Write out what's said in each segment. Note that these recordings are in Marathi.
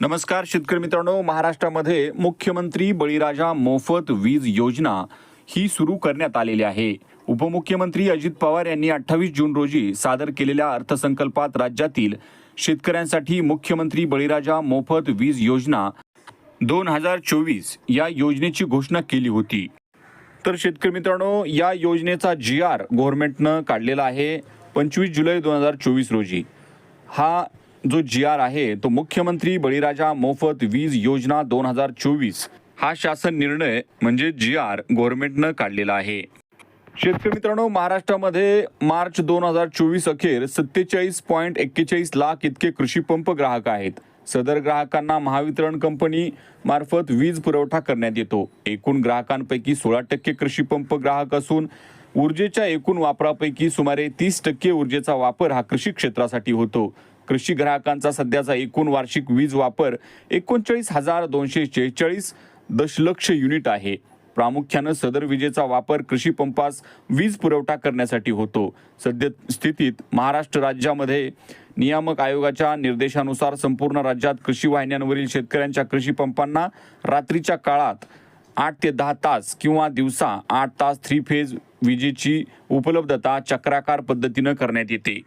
नमस्कार शेतकरी मित्रांनो महाराष्ट्रामध्ये मुख्यमंत्री बळीराजा मोफत वीज योजना ही सुरू करण्यात आलेली आहे. उपमुख्यमंत्री अजित पवार यांनी अठ्ठावीस जून रोजी सादर केलेल्या अर्थसंकल्पात राज्यातील शेतकऱ्यांसाठी मुख्यमंत्री बळीराजा मोफत वीज योजना दोन हजार चोवीस या योजनेची घोषणा केली होती. तर शेतकरी मित्रांनो या योजनेचा जी आर गव्हर्नमेंटनं काढलेला आहे पंचवीस जुलै दोन हजार चोवीस रोजी. हा जो जी आर आहे तो मुख्यमंत्री बळीराजा मोफत वीज योजना दोन हजार चोवीस हा शासन निर्णय म्हणजे जी आर गव्हर्नमेंटनं काढलेला आहे. शेतकरी मित्रांनो महाराष्ट्रामध्ये मार्च दोन हजार चोवीस अखेर सत्तेचाळीस पॉईंट एक्केचाळीस लाख इतके कृषी पंप ग्राहक आहेत. सदर ग्राहकांना महावितरण कंपनी मार्फत वीज पुरवठा करण्यात येतो. एकूण ग्राहकांपैकी सोळा टक्के कृषी पंप ग्राहक असून ऊर्जेच्या एकूण वापरापैकी सुमारे तीस टक्के ऊर्जेचा वापर हा कृषी क्षेत्रासाठी होतो. कृषी ग्राहकांचा सध्याचा एकूण वार्षिक वीज वापर एकोणचाळीस हजार दोनशे शेहेचाळीस दशलक्ष युनिट आहे. प्रामुख्यानं सदर विजेचा वापर कृषी पंपास वीज पुरवठा करण्यासाठी होतो. सद्य स्थितीत महाराष्ट्र राज्यामध्ये नियामक आयोगाच्या निर्देशानुसार संपूर्ण राज्यात कृषी वाहिन्यांवरील शेतकऱ्यांच्या कृषी पंपांना रात्रीच्या काळात आठ ते दहा तास किंवा दिवसा आठ तास थ्री फेज विजेची उपलब्धता चक्राकार पद्धतीनं करण्यात येते.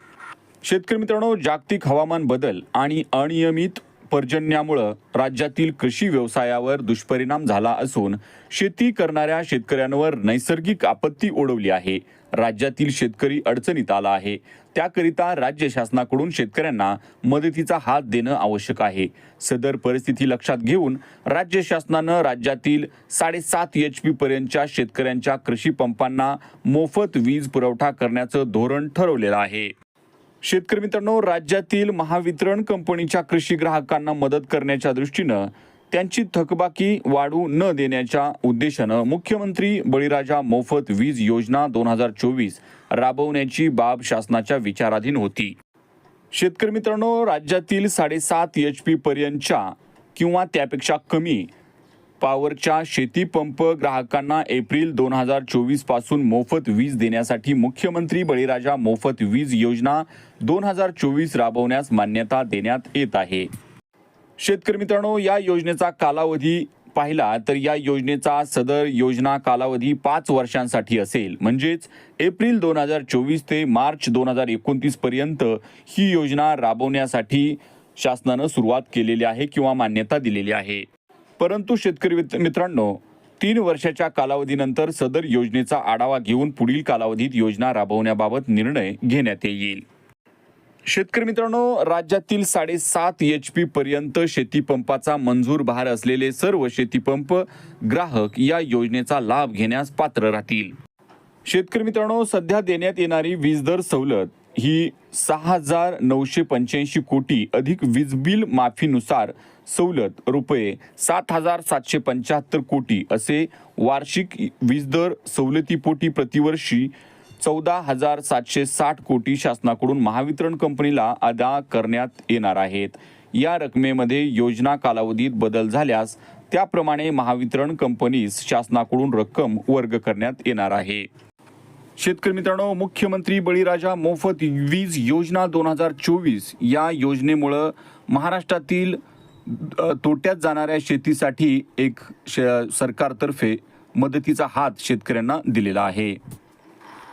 शेतकरी मित्रांनो जागतिक हवामान बदल आणि अनियमित पर्जन्यामुळं राज्यातील कृषी व्यवसायावर दुष्परिणाम झाला असून शेती करणाऱ्या शेतकऱ्यांवर नैसर्गिक आपत्ती ओढवली आहे. राज्यातील शेतकरी अडचणीत आला आहे. त्याकरिता राज्य शासनाकडून शेतकऱ्यांना मदतीचा हात देणं आवश्यक आहे. सदर परिस्थिती लक्षात घेऊन राज्य शासनानं राज्यातील साडेसात एच पी पर्यंतच्या शेतकऱ्यांच्या कृषी पंपांना मोफत वीज पुरवठा करण्याचं धोरण ठरवलेलं आहे. शेतकरी मित्रांनो राज्यातील महावितरण कंपनीच्या कृषी ग्राहकांना मदत करण्याच्या दृष्टीनं त्यांची थकबाकी वाढू न देण्याच्या उद्देशानं मुख्यमंत्री बळीराजा मोफत वीज योजना दोन हजार चोवीस राबवण्याची बाब शासनाच्या विचाराधीन होती. शेतकरी मित्रांनो राज्यातील साडेसात एच पी पर्यंतच्या किंवा त्यापेक्षा कमी पॉवरच्या शेतीपंप ग्राहकांना एप्रिल दोन हजार चोवीसपासून मोफत वीज देण्यासाठी मुख्यमंत्री बळीराजा मोफत वीज योजना दोन हजार चोवीस राबवण्यास मान्यता देण्यात येत आहे. शेतकरी मित्रांनो या योजनेचा कालावधी पाहिला तर या योजनेचा सदर योजना कालावधी पाच वर्षांसाठी असेल. म्हणजेच एप्रिल दोन हजार चोवीस ते मार्च दोन हजार एकोणतीस पर्यंत ही योजना राबवण्यासाठी शासनानं सुरुवात केलेली आहे किंवा मान्यता दिलेली आहे. परंतु शेतकरी मित्रांनो तीन वर्षाच्या कालावधीनंतर सदर योजनेचा आढावा घेऊन पुढील कालावधीत योजना राबवण्याबाबत निर्णय घेण्यात येईल. शेतकरी मित्रांनो राज्यातील साडेसात एच पी पर्यंत शेतीपंपाचा मंजूर भार असलेले सर्व शेतीपंप ग्राहक या योजनेचा लाभ घेण्यास पात्र राहतील. शेतकरी मित्रांनो सध्या देण्यात येणारी वीज दर सवलत ही सहा हजार नऊशे पंच्याऐंशी कोटी अधिक वीज बिल माफीनुसार सवलत रुपये सात हजार सातशे पंच्याहत्तर कोटी असे वार्षिक वीज दर सवलतीपोटी प्रतिवर्षी चौदा हजार सातशे साठ कोटी शासनाकडून महावितरण कंपनीला अदा करण्यात येणार आहेत. या रकमेमध्ये योजना कालावधीत बदल झाल्यास त्याप्रमाणे महावितरण कंपनीस शासनाकडून रक्कम वर्ग करण्यात येणार आहे. शेतकरी मित्रांनो मुख्यमंत्री बळीराजा मोफत वीज योजना दोन हजार चोवीस या योजनेमुळं महाराष्ट्रातील तोट्यात जाणाऱ्या शेतीसाठी एक श- सरकारतर्फे मदतीचा हात शेतकऱ्यांना दिलेला आहे.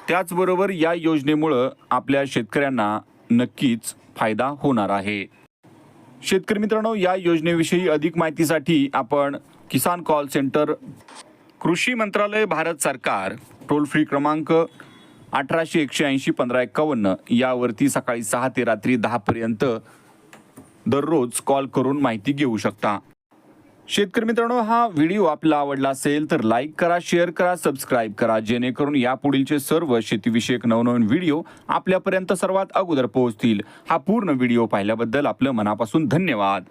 त्याचबरोबर या योजनेमुळं आपल्या शेतकऱ्यांना नक्कीच फायदा होणार आहे. शेतकरी मित्रांनो या योजनेविषयी अधिक माहितीसाठी आपण किसान कॉल सेंटर कृषी मंत्रालय भारत सरकार टोल फ्री क्रमांक अठराशे एकशे ऐंशी पंधरा एकावन्न यावरती सकाळी सहा ते रात्री दहापर्यंत दररोज कॉल करून माहिती घेऊ शकता. शेतकरी मित्रांनो हा व्हिडिओ आपला आवडला असेल तर लाईक करा शेअर करा सबस्क्राईब करा जेणेकरून यापुढीलचे सर्व शेतीविषयक नवनवीन व्हिडिओ आपल्यापर्यंत सर्वात अगोदर पोहोचतील. हा पूर्ण व्हिडिओ पाहिल्याबद्दल आपलं मनापासून धन्यवाद.